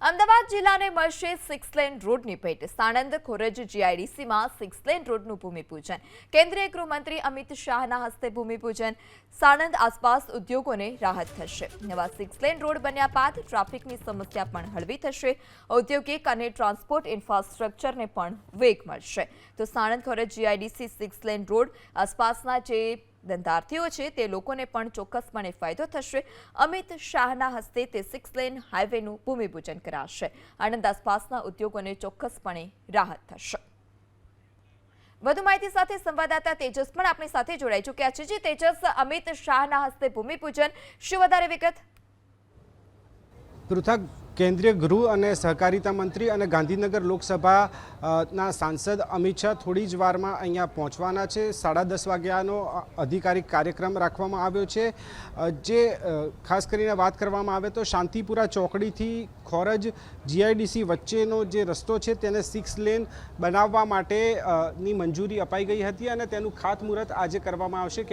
અમદાવાદ જિલ્લાને મળશે six lane રોડની ભેટ. સાણંદ, ખોરજ જીઆઈડીસીમાં સિક્સ લેન રોડનું ભૂમિપૂજન. કેન્દ્રીય ગૃહમંત્રી અમિત શાહના હસ્તે ભૂમિપૂજન. સાણંદ આસપાસ ઉદ્યોગોને રાહત થશે. નવા સિક્સ લેન રોડ બન્યા બાદ ટ્રાફિકની સમસ્યા પણ હળવી થશે. ઔદ્યોગિક અને ટ્રાન્સપોર્ટ ઇન્ફ્રાસ્ટ્રક્ચરને પણ વેગ મળશે. તો Sanand, Khoraj GIDC six lane road આસપાસના જે ધંધાર્થીઓ છે, તે લોકોને પણ ચોક્કસપણે ફાયદો થશે. અમિત શાહના હસ્તે તે સિક્સ લેન હાઈવેનું ભૂમિપૂજન કરાશે. આણંદ આસપાસના ઉદ્યોગોને ચોક્કસપણે રાહત થશે. વધુ માહિતી સાથે સંવાદદાતા તેજસ પણ આપણી સાથે જોડાઈ ચૂક્યા છે. જે, તેજસ, અમિત શાહના હસ્તે ભૂમિપૂજન. શું વધારે વિગત? પૃથક કેન્દ્રીય ગૃહ અને સહકારિતા મંત્રી અને ગાંધીનગર લોકસભા ના સાંસદ અમિત શાહ થોડી જ વારમાં અહીંયા પહોંચવાના છે. સાડા દસ વાગ્યાનો અધિકારિક કાર્યક્રમ રાખવામાં આવ્યો છે. જે ખાસ કરીને વાત કરવામાં આવે તો શાંતિપુરા ચોકડીથી ખોરજ જીઆઈડીસી વચ્ચેનો જે રસ્તો છે તેને સિક્સ લેન બનાવવા માટેની મંજૂરી અપાઈ ગઈ હતી અને તેનું ખાતમુહૂર્ત આજે કરવામાં આવશે.